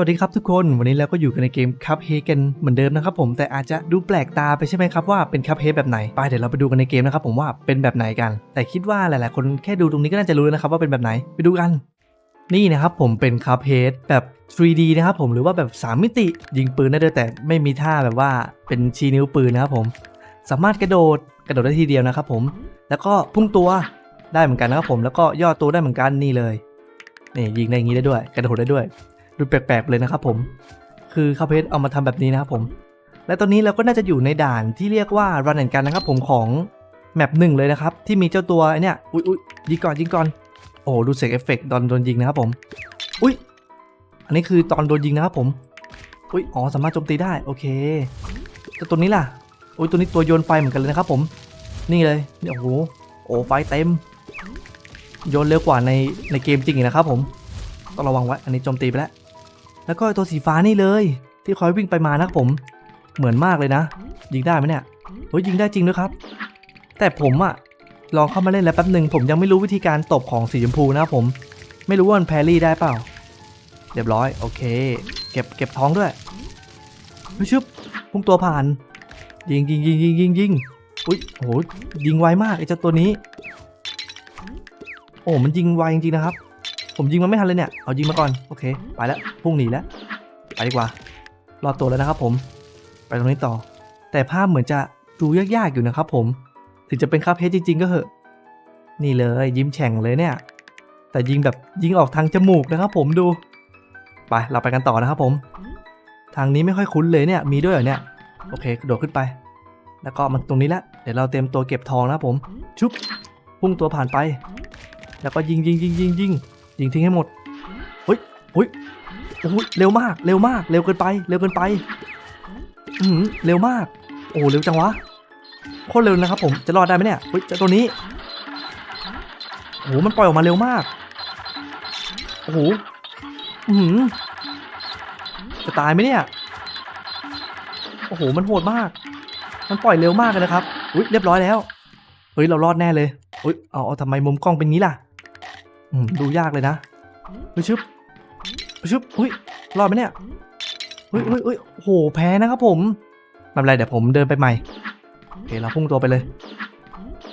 วัสดีครับทุกคนวันนี้เราก็อยู่กันในเกมคัพเฮกันเหมือนเดิมนะครับผมแต่อาจจะดูแปลกตาไปใช่ไหมครับว่าเป็นคัพเฮแบบไหนไปเดี๋ยวเราไปดูกันในเกมนะครับผมว่าเป็นแบบไหนกัน แต่คิดว่าหลายๆ คนแค่ดูตรงนี้ก็น่าจะรู้แล้วนะครับว่าเป็นแบบไหนไปดูกัน นี่นะครับผมเป็นคัพเฮดแบบ 3D นะครับผมหรือว่าแบบ 3 มิติ ยิงปืนได้ด้วยแต่ไม่มีท่าแบบว่าเป็นชี้นิ้วปืนนะครับผม สามารถกระโดดกระโดดได้ทีเดียวนะครับผมแล้วก็พุ่งตัวได้เหมือนกันนะครับผมแล้วก็ย่อตัวได้เหมือนกันนี่เลยนี่ยิงได้อย่างนี้ได้ด้วย กระโดดได้ด้วย ดูแปลกๆเลยนะครับผม คือคาเพสเอามาทำแบบนี้นะครับผม และตอนนี้เราก็น่าจะอยู่ในด่านที่เรียกว่า Run and Gun นะครับผมของแมปหนึ่งเลยนะครับ ที่มีเจ้าตัวไอเนี่ยอุ้ยอุ้ยยิงก่อนยิงก่อน โอ้ดูเสียงเอฟเฟกต์ตอนโดนยิงนะครับผมอุ้ยอันนี้คือตอนโดนยิงนะครับผมอุ้ยอ๋อสามารถโจมตีได้โอเคแต่ตัวนี้ล่ะอุ้ยตัวนี้ตัวโยนไฟเหมือนกันเลยนะครับผม นี่เลยเนี่ยโอ้โหโอ้ไฟเต็ม โยนเร็วกว่าในในเกมจริงนะครับผม ต้องระวังไว้อันนี้โจมตีไปแล้ว แล้วก็ตัวสีฟ้านี่เลย ที่คอยวิ่งไปมานะครับผม เหมือนมากเลยนะ ยิงได้ไหมเนี่ยเฮ้ยยิงได้จริงด้วยครับ แต่ผมอะลองเข้ามาเล่นแล้วแป๊บหนึ่งผมยังไม่รู้วิธีการตบของสีชมพูนะครับผม ไม่รู้ว่ามันแพรรี่ได้เปล่า เรียบร้อยโอเค เก็บเก็บท้องด้วยเฮ้ยชึบพุ่งตัวผ่าน ยิงยิงยิงยิงยิงยิงอุ้ยโหยิงไวมากไอ้เจ้าตัวนี้ โอ้มันยิงไวจริงๆนะครับ ผมยิงมันไม่ทันเลยเนี่ย เอายิงมาก่อน โอเค ไปแล้ว พุ่งหนีแล้ว ไปดีกว่า รอดตัวแล้วนะครับผม ไปตรงนี้ต่อ แต่ภาพเหมือนจะดูยากๆอยู่นะครับผม ถึงจะเป็นคาเพจจริง ๆ ก็เหอะ นี่เลยยิ้มแฉ่งเลยเนี่ย แต่ยิงแบบยิงออกทางจมูกนะครับผมดู ไป เราไปกันต่อนะครับผม ทางนี้ไม่ค่อยคุ้นเลยเนี่ย มีด้วยเหรอเนี่ย โอเคกระโดดขึ้นไป แล้วก็มันตรงนี้ละเดี๋ยวเราเตรียมตัวเก็บทองนะครับผม ชุบ พุ่งตัวผ่านไป แล้วก็ยิงยิงยิงยิงยิง ยิงทิ้งให้หมดเฮ้ยเฮ้ยโอ้โหเร็วมาก เร็วมาก เร็วเกินไป เร็วเกินไป อือหือเร็วมาก โอ้โหเร็วจังวะ โคตรเร็วนะครับผม จะรอดได้ไหมเนี่ยเฮ้ยจ้าตัวนี้ โอ้โหมันปล่อยออกมาเร็วมาก โอ้โห อือหือจะตายไหมเนี่ย โอ้โห มันโหดมาก มันปล่อยเร็วมากเลยนะครับ อุ้ยเรียบร้อยแล้ว เฮ้ย เรารอดแน่เลย อุ้ย เอา เอาทำไมมุมกล้องเป็นงี้ล่ะ ดูยากเลยนะเฮ้ยชึบเฮ้ยชึบอุ้ยรอดไหมเนี่ยเฮ้ยเฮ้ยเฮ้ยโอ้โหแพ้นะครับผมไม่เป็นไรเดี๋ยวผมเดินไปใหม่โอเคเราพุ่งตัวไปเลย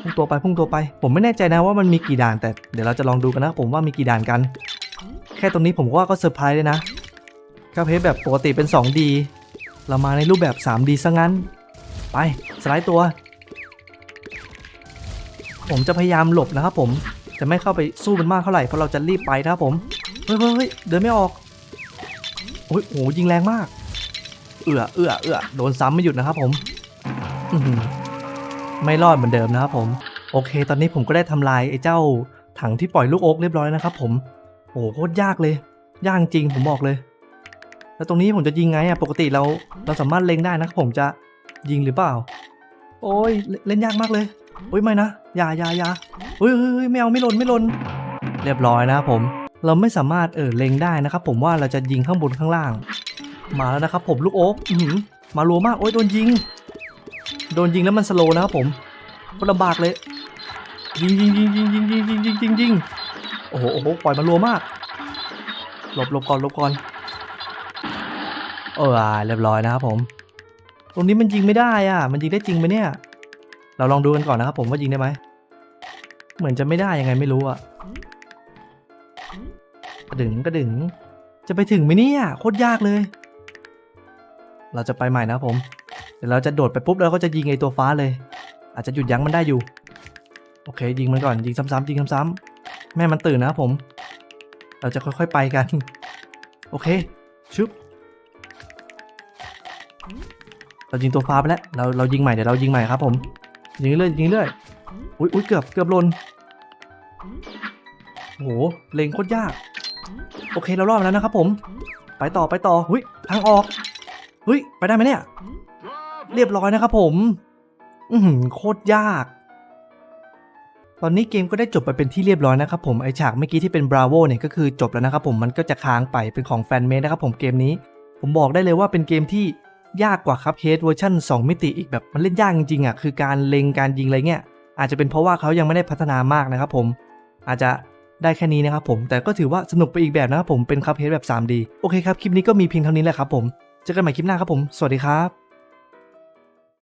พุ่งตัวไปพุ่งตัวไป ผมไม่แน่ใจนะว่ามันมีกี่ด่านแต่เดี๋ยวเราจะลองดูกันนะครับผมว่ามีกี่ด่านกัน แค่ตรงนี้ผมว่าก็เซอร์ไพรส์เลยนะคาเพจแบบปกติเป็น 2D เรามาในรูปแบบ 3D ซะงั้น ไปสไลด์ตัว ผมจะพยายามหลบนะครับผม จะไม่เข้าไปสู้มันมากเท่าไหร่เพราะเราจะรีบไปนะครับผมเฮ้ยเฮ้ยเดินไม่ออกโอ้ยโอ้โหยิงแรงมาก เอื้อเอื้อเอื้อโดนซ้ำไม่หยุดนะครับผมไม่รอดเหมือนเดิมนะครับผม โอเค ตอนนี้ผมก็ได้ทำลายไอ้เจ้าถังที่ปล่อยลูกโอ๊กเรียบร้อยแล้วนะครับผมโอ้โหโคตรยากเลย ยากจริงผมบอกเลย แล้วตรงนี้ผมจะยิงไงอะปกติเราเราสามารถเล็งได้นะครับผมจะยิงหรือเปล่า โอ้ยเล่นเล่นยากมากเลยโอ้ยไม่นะ อย่าอย่าอย่าเฮ้ยเฮ้ยเฮ้ยไม่เอาไม่หล่นไม่หล่นเรียบร้อยนะครับผม เราไม่สามารถเออเล็งได้นะครับ ผมว่าเราจะยิงข้างบนข้างล่าง มาแล้วนะครับ ผมลูกโอ๊กอื้อหือมารัวมากโอ้ยโดนยิง โดนยิงแล้วมันสโลว์นะครับผมก็ลำบากเลยยิงยิงยิงยิงยิงยิงยิงยิงยิงยิงโอ้โหโอ้โหปล่อยมารัวมาก หลบหลบก่อนหลบก่อนเอออ่าเรียบร้อยนะครับผม ตรงนี้มันยิงไม่ได้อะ มันยิงได้จริงไหมเนี่ย เราลองดูกันก่อนนะครับผมว่ายิงได้ไหม เหมือนจะไม่ได้ยังไงไม่รู้อะกระดึงกระดึง จะไปถึงไหมเนี่ยโคตรยากเลย เราจะไปใหม่นะครับผม เดี๋ยวเราจะโดดไปปุ๊บแล้วก็จะยิงไอตัวฟ้าเลย อาจจะหยุดยั้งมันได้อยู่ โอเค ยิงมันก่อนยิงซ้ำๆยิงซ้ำๆแม่มันตื่นนะครับผม เราจะค่อยๆไปกัน โอเคชึบเรายิงตัวฟ้าไปแล้ว เราเรายิงใหม่เดี๋ยวเรายิงใหม่ครับผม ยิงเรื่อยยิงเรื่อยอุ้ยอุ้ยเกือบเกือบหล่นโอ้โหเลงโคตรยาก โอเคเรารอดแล้วนะครับผม ไปต่อไปต่อหุ้ยทางออกเฮ้ยไปได้ไหมเนี่ย เรียบร้อยนะครับผม อือหือโคตรยาก ตอนนี้เกมก็ได้จบไปเป็นที่เรียบร้อยนะครับผมไอฉากเมื่อกี้ที่เป็นบราโวเนี่ยก็คือจบแล้วนะครับผมมันก็จะค้างไปเป็นของแฟนเมดนะครับผมเกมนี้ ผมบอกได้เลยว่าเป็นเกมที่ ยากกว่าครับเฮดเวอร์ชัน2 มิติอีกแบบมันเล่นยากจริงๆอะคือการเล็งการยิงอะไรเงี้ยอาจจะเป็นเพราะว่าเขายังไม่ได้พัฒนามากนะครับผมอาจจะได้แค่นี้นะครับผมแต่ก็ถือว่าสนุกไปอีกแบบนะครับผมเป็นคัพเฮดแบบ 3D โอเคครับ คลิปนี้ก็มีเพียงเท่านี้แหละครับผม เจอกันใหม่คลิปหน้าครับผม สวัสดีครับ